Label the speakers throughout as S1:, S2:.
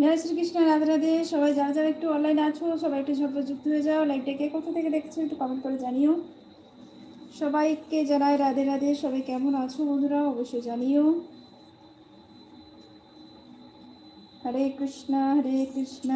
S1: জয় শ্রীকৃষ্ণ, রাধে রাধে। সবাই যারা যারা একটু অনলাইন আছো, সবাই একটু সব যুক্ত হয়ে যাও। লাইভটা কে কোথা থেকে দেখছ একটু কমেন্ট করে জানিও। সবাইকে জানাই রাধে রাধে। সবাই কেমন আছো বন্ধুরা? অবশ্যই জানিও। হরে কৃষ্ণ হরে কৃষ্ণ।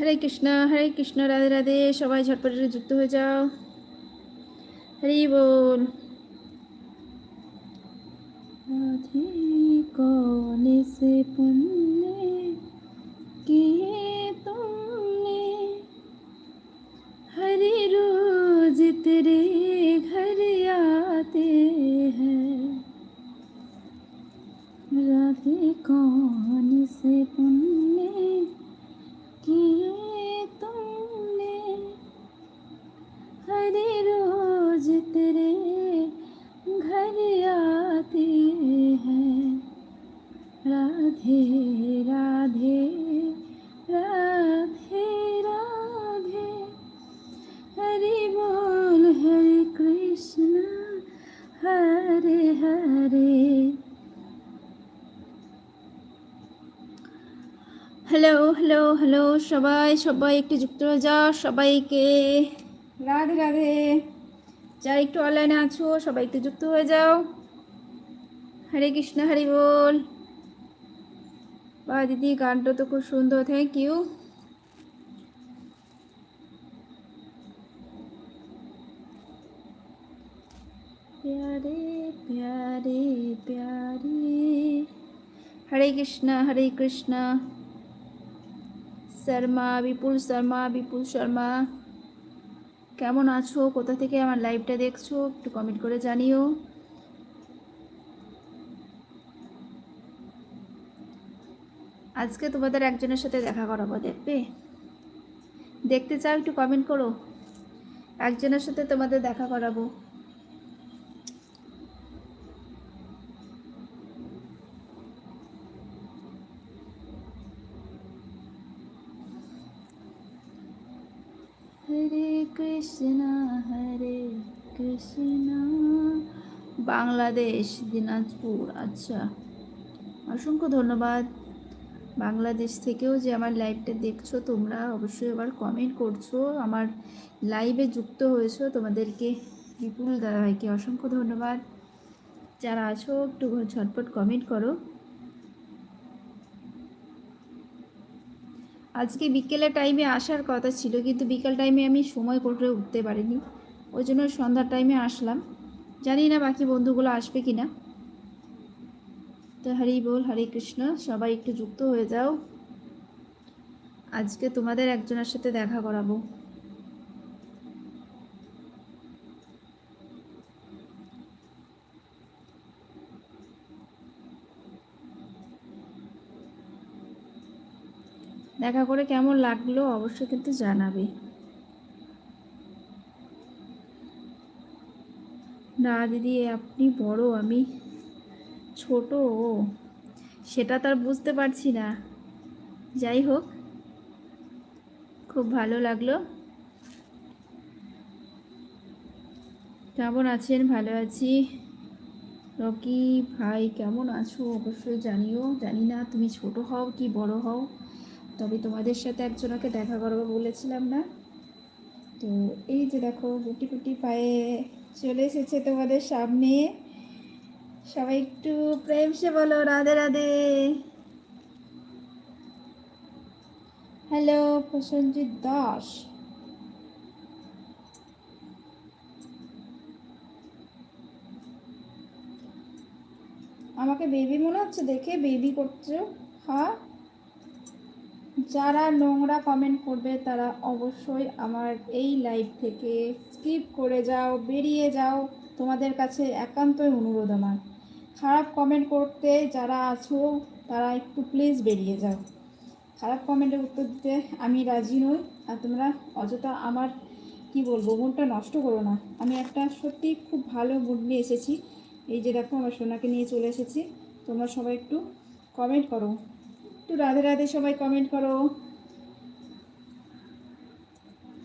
S1: হরে কৃষ্ণ হরে কৃষ্ণ, রাধে রাধে, সবাই ঝটপটে যুক্ত হয়ে যাও। হরি বল। রাধে কনে সে পুণ্যে, কে তুমনে? হরে রোজ তেরে ঘর আতে হ্যাঁ। রাধে কনে সে পুণ্য সবাই সবাই একটু যুক্ত হয়ে যাও সবাইকে। রাধে রাধে। যারা একটু অনলাইনে আছো, সবাই একটু যুক্ত হয়ে যাও। হরে কৃষ্ণ, হরি বল। বা দিদি, গানটা তো খুব সুন্দর। থ্যাংক ইউ প্যারে প্যারে প্যারে। হরে কৃষ্ণ হরে কৃষ্ণ। শর্মা, বিপুল শর্মা বিপুল শর্মা। কেমন আছো? কোথা থেকে আমার লাইভটা দেখছ? একটু কমেন্ট করে জানিও। আজকে তোমাদের একজনের সাথে দেখা করাবো, দেখবে? দেখতে চাও, একটু কমেন্ট করো। একজনের সাথে তোমাদের দেখা করাবো হরে কৃষ্ণ হরে কৃষ্ণ। বাংলাদেশ, দিনাজপুর। আচ্ছা অসংখ্য ধন্যবাদ। বাংলাদেশ থেকেও যে আমার লাইভটা দেখছ, তোমরা অবশ্যই আবার কমেন্ট করছ। আমার লাইভে যুক্ত হয়েছো, তোমাদেরকে বিপুল দাদাভাইকে অসংখ্য ধন্যবাদ। যারা আছো, একটু ঝটপট কমেন্ট করো। আজকে বিকেলের টাইমে আসার কথা ছিল, কিন্তু বিকেল টাইমে আমি সময় করে উঠতে পারিনি। ওই জন্য সন্ধ্যার টাইমে আসলাম। জানি না বাকি বন্ধুগুলো আসবে কি না তো হরি বল, হরে কৃষ্ণ, সবাই একটু যুক্ত হয়ে যাও। আজকে তোমাদের একজনের সাথে দেখা করাবো। দেখা করে কেমন লাগল অবশ্যই কিন্তু জানাবে। না, দিদি, আপনি বড়, আমি ছোট সেটা তার বুঝতে পারছি না। যাই হোক, খুব ভালো লাগল। কেমন আছেন? ভালো আছি। রকি, ভাই, কেমন আছো? অবশ্যই জানিও। জানি না, তুমি ছোট হও কি বড় হও। তবে তোমাদের সাথে একজনকে দেখা করব বলেছিলাম না। তো এই যে দেখো, গুটি গুটি পায়ে চলে এসেছে তোমাদের সামনে। সবাই একটু প্রেম সে বলো, রাধে রাধে। হ্যালো, প্রসেনজিৎ দাস। আমাকে বেবি মনে হচ্ছে দেখে বেবি করছ? হ্যাঁ? যারা নোংরা কমেন্ট করবে, তারা অবশ্যই আমার এই লাইভ থেকে স্কিপ করে যাও, বেরিয়ে যাও। তোমাদের কাছে একান্তই অনুরোধ আমার। খারাপ কমেন্ট করতে যারা আছো, তারা একটু প্লিজ বেরিয়ে যাও। খারাপ কমেন্টের উত্তর দিতে আমি রাজি নই। আর তোমরা অযথা আমার, কি বলব, মনটা নষ্ট করো না। আমি একটা সত্যি খুব ভালো মুড নিয়ে এসেছি। এই যে দেখো, আমার সোনাকে নিয়ে চলে এসেছি। তোমরা সবাই একটু কমেন্ট করো। একটু রাধে রাধে সবাই কমেন্ট করো।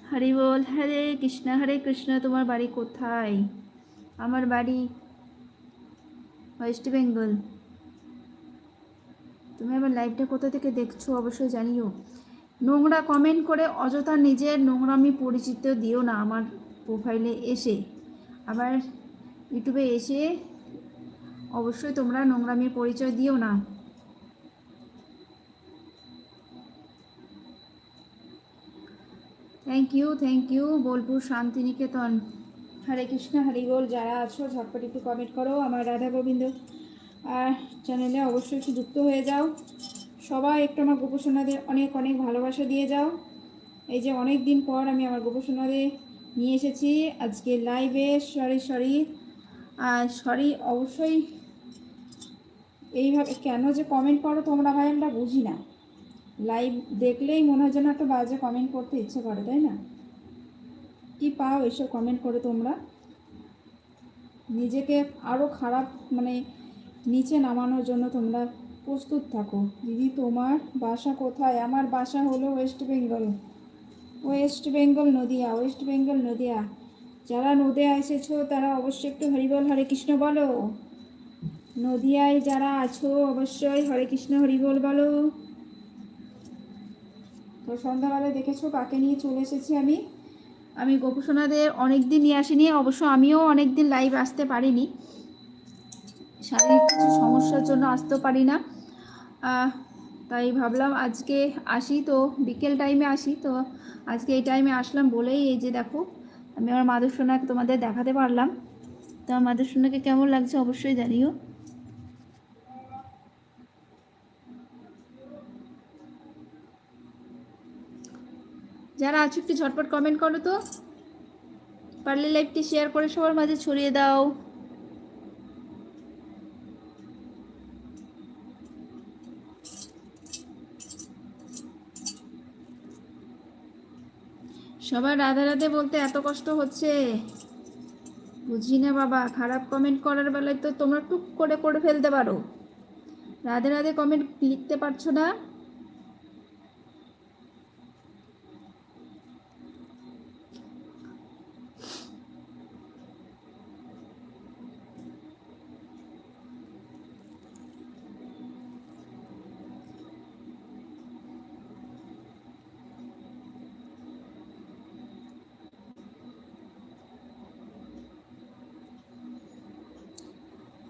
S1: হরি বল, হরে কৃষ্ণ হরে কৃষ্ণ, তোমার বাড়ি কোথায়? আমার বাড়ি ওয়েস্ট বেঙ্গল তুমি আমার লাইভটা কোথা থেকে দেখছ অবশ্যই জানিও। নোংরা কমেন্ট করে অযথা নিজের নোংরামি পরিচিত দিও না আমার প্রোফাইলে এসে। আবার ইউটিউবে এসে অবশ্যই তোমরা নোংরামির পরিচয় দিও না। Thank you thank you Bolpur Santiniketan Hare Krishna Hari বল যারা আছো, ঝটপট একটু কমেন্ট করো, আমার রাধা গোবিন্দ। আর চ্যানেলে অবশ্যই একটু যুক্ত হয়ে যাও। সবাই একটু আমার গোপসোনাদের অনেক অনেক ভালোবাসা দিয়ে যাও। এই যে অনেক দিন পর আমি আমার গোপসোনাদের নিয়ে এসেছি। আজকে লাইভে সরি সরি আর সরি অবশ্যই এইভাবে কেন যে কমেন্ট করো তোমরা ভাই, আমরা বুঝি না। লাইভ দেখলেই মনে হয় যেন একটা বাজে কমেন্ট করতে ইচ্ছে করে, তাই না? কি পাও এসব কমেন্ট করে তোমরা? নিজেকে আরও খারাপ মানে নিচে নামানোর জন্য তোমরা প্রস্তুত থাকো। দিদি, তোমার বাসা কোথায়? আমার বাসা হলো West Bengal West Bengal Nadia West Bengal Nadia. যারা নদিয়া এসেছ, তারা অবশ্যই একটু হরিবল হরে কৃষ্ণ বলো। নদিয়ায় যারা আছো, অবশ্যই হরে কৃষ্ণ হরিবল বলো। তো সন্ধ্যাবেলায় দেখেছ কাকে নিয়ে চলে এসেছি আমি? আমি গোপসোনাদের অনেক দিন নিয়ে আসিনি, অবশ্য আমিও অনেক দিন লাইভ আসতে পারিনি। শারীরিক কিছু সমস্যার জন্য আসতেও পারি না। তাই ভাবলাম আজকে আসি তো, বিকেল টাইমে আসি তো, আজকে এই টাইমে আসলাম বলেই এই যে দেখো, আমি আমার মাদুসোনাকে তোমাদের দেখাতে পারলাম। তো আমার মাদুসোনাকে কেমন লাগছে অবশ্যই জানিও। যারা আছো, একটু ঝটপট কমেন্ট করো তো। পারলে লাইভটি শেয়ার করে সবার মাঝে ছড়িয়ে দাও। সবার রাধে রাধে বলতে এত কষ্ট হচ্ছে? বুঝি না বাবা, খারাপ কমেন্ট করার বেলায় তো তোমরা টুক করে করে ফেলতে পারো। রাধে রাধে কমেন্ট লিখতে পারছ না?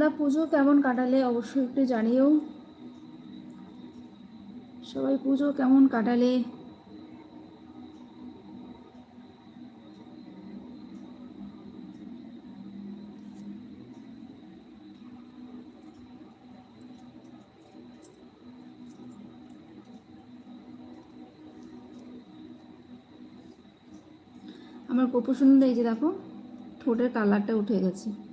S1: তোমরা পুজো কেমন কাটালে অবশ্যই একটু জানিও। সবাই পুজো কেমন কাটালে? আমার কপুসুন্দর এই যে দেখো, ঠোঁটের কালারটা উঠে গেছে।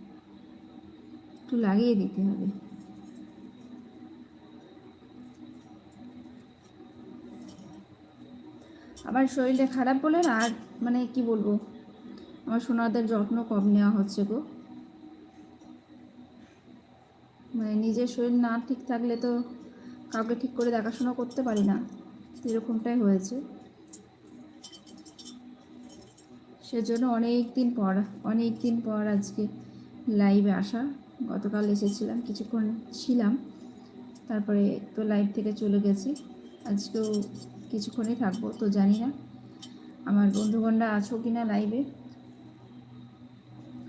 S1: একটু লাগিয়ে দিতে হবে। আবার শরীরটা খারাপ বলে আর মানে কি বলব, আমার সোনাদের যত্ন কম নেওয়া হচ্ছে গো। মানে নিজের শরীর না ঠিক থাকলে তো কাউকে ঠিক করে দেখাশোনা করতে পারি না, এরকমটাই হয়েছে। সেজন্য অনেক দিন পর অনেক দিন পর আজকে লাইভে আসা। গতকাল এসেছিলাম, কিছুক্ষণ ছিলাম। তারপরে তো লাইভ থেকে চলে গেছি। আজকেও কিছুক্ষণই থাকব, তো জানি না আমার বন্ধুগণরা আছো কি না লাইভে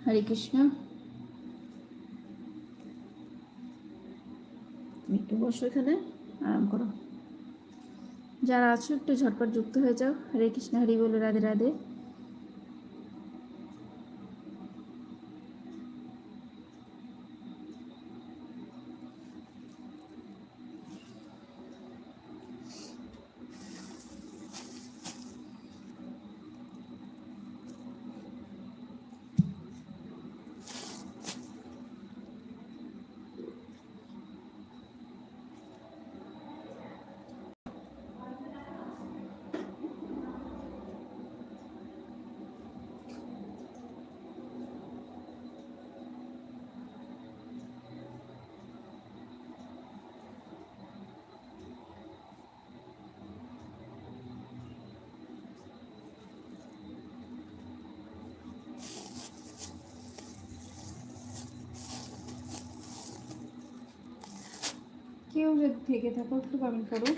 S1: হরে কৃষ্ণ। তুমি একটু বসো এখানে, আরাম করো। যারা আছো একটু ঝটপট যুক্ত হয়ে যাও। হরে কৃষ্ণ, হরি বলে, রাধে রাধে। কেউ যদি থেকে থাকো একটু কমেন্ট করো।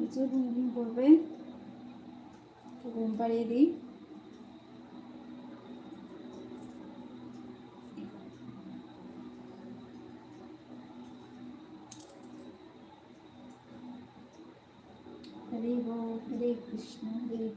S1: নিচে ঘুম ঘুম করবে ঘুম পাড়িয়ে দিই হরে বল হরে কৃষ্ণ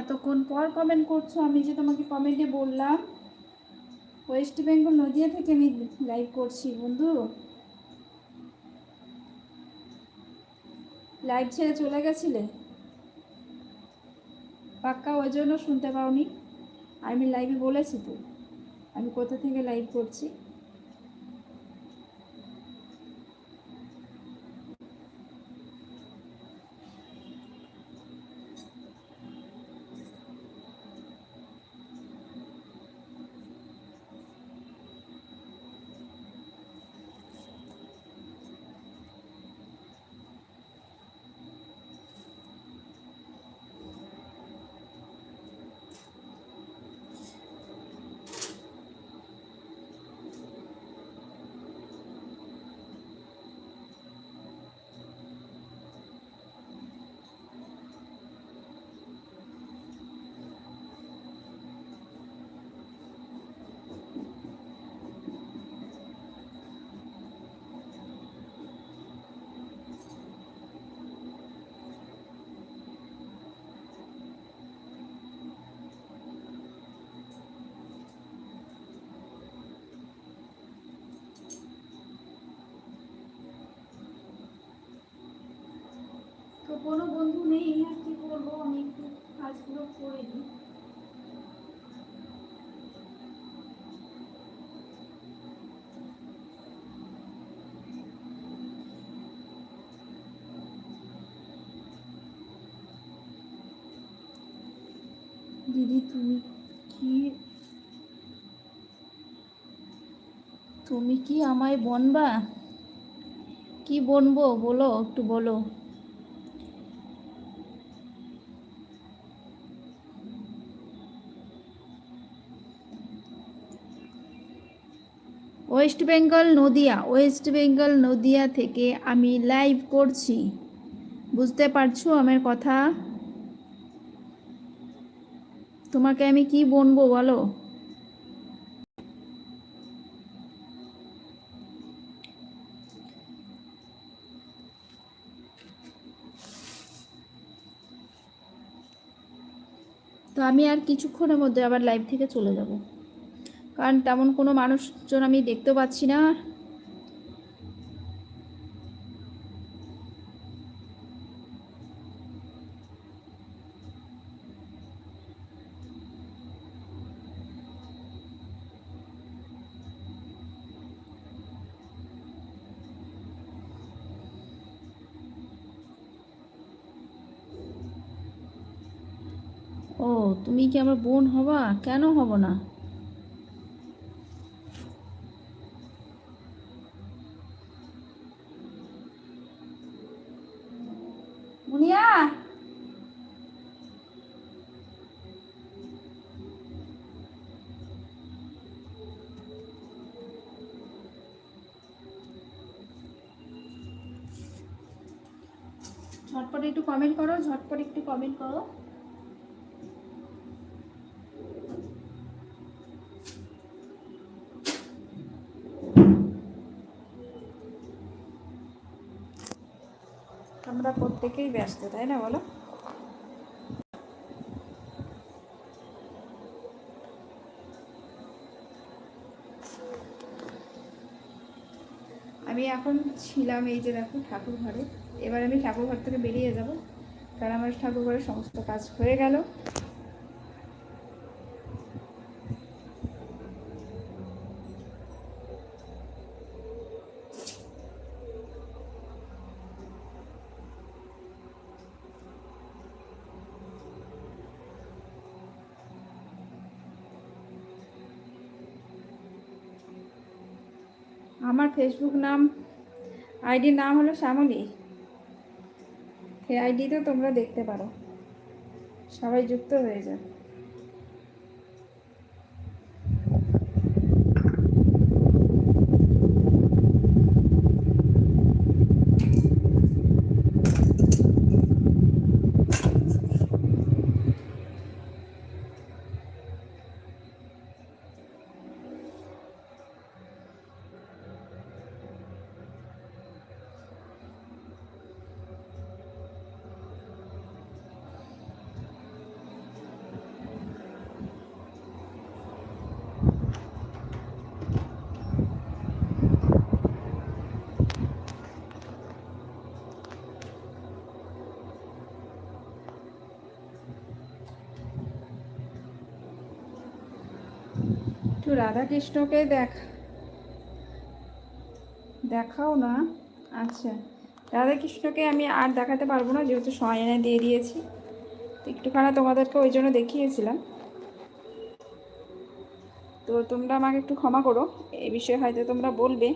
S1: এতক্ষণ পর কমেন্ট করছ? আমি যে তোমাকে কমেন্টে বললাম ওয়েস্ট বেঙ্গল নদিয়া থেকে আমি লাইভ করছি, বন্ধু। লাইভ ছেড়ে চলে গেছিলে? পাক্কা ওই জন্য শুনতে পাওনি। আমি লাইভে বলেছি তো। আমি কোথা থেকে লাইভ করছি? তো কোনো বন্ধু নেই, আর কি করব? আমি একটু কাজগুলো করে নিই। দিদি, তুমি কি তুমি কি আমায় বনবা? কি বনবো? বলো, একটু বলো। West Bengal Nadia, West Bengal Nadia থেকে আমি লাইভ করছি। বুঝতে পারছ আমার কথা? তোমাকে আমি কি বলব বলো? তো আমি আর কিছুক্ষণের মধ্যে আবার লাইভ থেকে চলে যাব। কারণ তেমন কোনো মানুষজন আমি দেখতে পাচ্ছি না। ও, তুমি কি আমার বোন হবা? কেন হব না মুনিয়া ঝটপট একটু কমেন্ট করো, ঝটপট একটু কমেন্ট করো। আমরা প্রত্যেকেই ব্যস্ত, তাই না বলো? আমি এখন ছিলাম এই যে দেখো ঠাকুর ঘরে এবার আমি ঠাকুর ঘর থেকে বেরিয়ে যাব। কারণ আমার ঠাকুর ঘরের সমস্ত কাজ হয়ে গেল। আমার ফেসবুক নাম, আইডির নাম হলো শ্যামলী। সেই আইডিতে তোমরা দেখতে পারো। সবাই যুক্ত হয়ে যায় একটু রাধাকৃষ্ণকে দেখ দেখাও না। আচ্ছা রাধাকৃষ্ণকে আমি আর দেখাতে পারব না, যেহেতু সয়নে দিয়ে দিয়েছি। একটুখানি তোমাদেরকে ওই জন্য দেখিয়েছিলাম। তো তোমরা আমাকে একটু ক্ষমা করো এই বিষয়ে হয়তো তোমরা বলবে।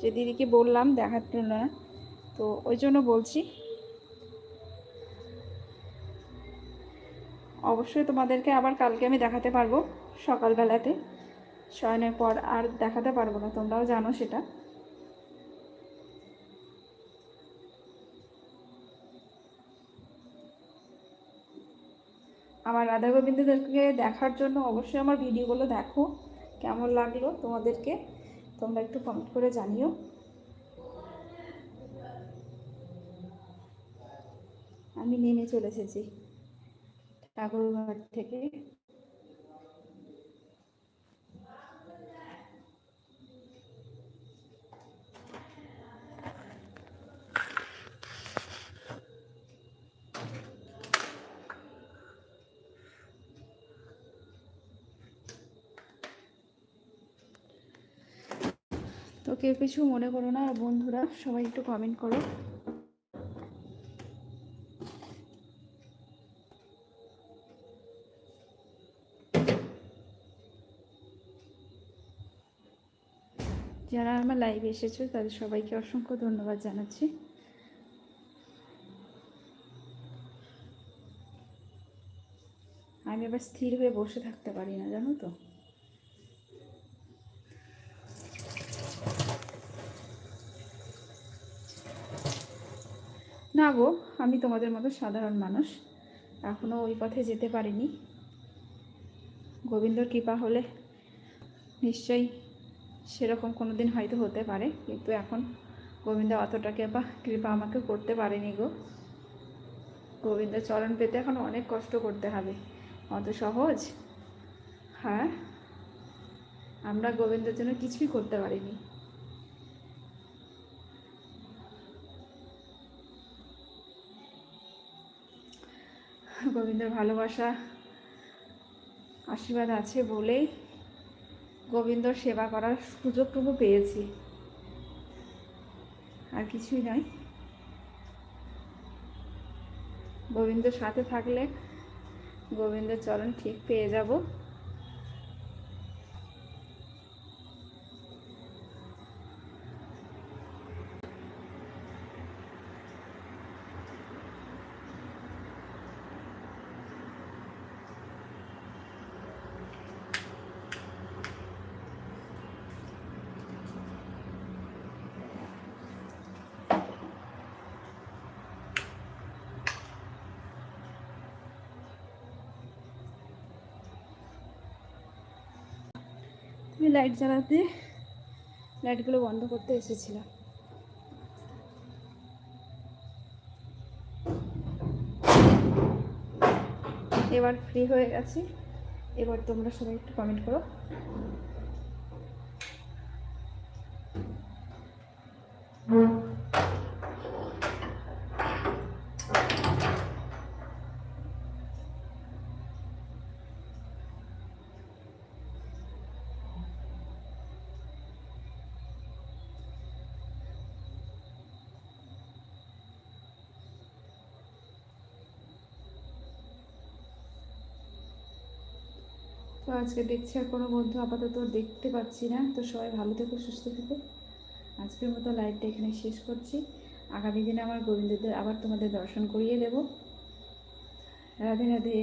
S1: যে দিদিকে বললাম দেখার জন্য। না তো ওই জন্য বলছি। অবশ্যই তোমাদেরকে আবার কালকে আমি দেখাতে পারব। সকালবেলাতে। শয়নের পর আর দেখাতে পারব না, তোমরাও জানো সেটা। আমার রাধা গোবিন্দদেরকে দেখার জন্য অবশ্যই আমার ভিডিওগুলো দেখো, কেমন লাগল তোমাদেরকে, তোমরা একটু কমেন্ট করে জানিও। আমি নেমে চলে এসেছি। ঠাকুরঘাট থেকে। কেউ কিছু মনে করো না, আর বন্ধুরা সবাই একটু কমেন্ট করো। যারা আমার লাইভে এসেছ, তাদের সবাইকে অসংখ্য ধন্যবাদ জানাচ্ছি। আমি আবার স্থির হয়ে বসে থাকতে পারি না, জানো তো? না গো, আমি তোমাদের মতো সাধারণ মানুষ। এখনও ওই পথে যেতে পারিনি। গোবিন্দর কৃপা হলে নিশ্চয়ই সেরকম কোনো দিন হয়তো হতে পারে, কিন্তু এখন গোবিন্দ অতটা কৃপা কৃপা আমাকে করতে পারেনি গো। গোবিন্দ চরণ পেতে এখন অনেক কষ্ট করতে হবে। অত সহজ? হ্যাঁ? আমরা গোবিন্দের জন্য কিছুই করতে পারিনি। গোবিন্দের ভালোবাসা আশীর্বাদ আছে বলেই গোবিন্দ সেবা করার সুযোগটুকু পেয়েছি। আর কিছুই নয়। গোবিন্দর সাথে থাকলে গোবিন্দের চরণ ঠিক পেয়ে যাব। আমি লাইট জ্বালাতে লাইটগুলো বন্ধ করতে এসেছিলাম। এবার ফ্রি হয়ে গেছি। এবার তোমরা সবাই একটু কমেন্ট করো। তো আজকে দেখছি আর কোনো বন্ধু আপাতত দেখতে পাচ্ছি না। তো সবাই ভালো থেকো, সুস্থ থেকো। আজকের মতো লাইভটা এখানে শেষ করছি। আগামী দিনে আমার গোবিন্দদের আবার তোমাদের দর্শন করিয়ে দেব। রাধে রাধে।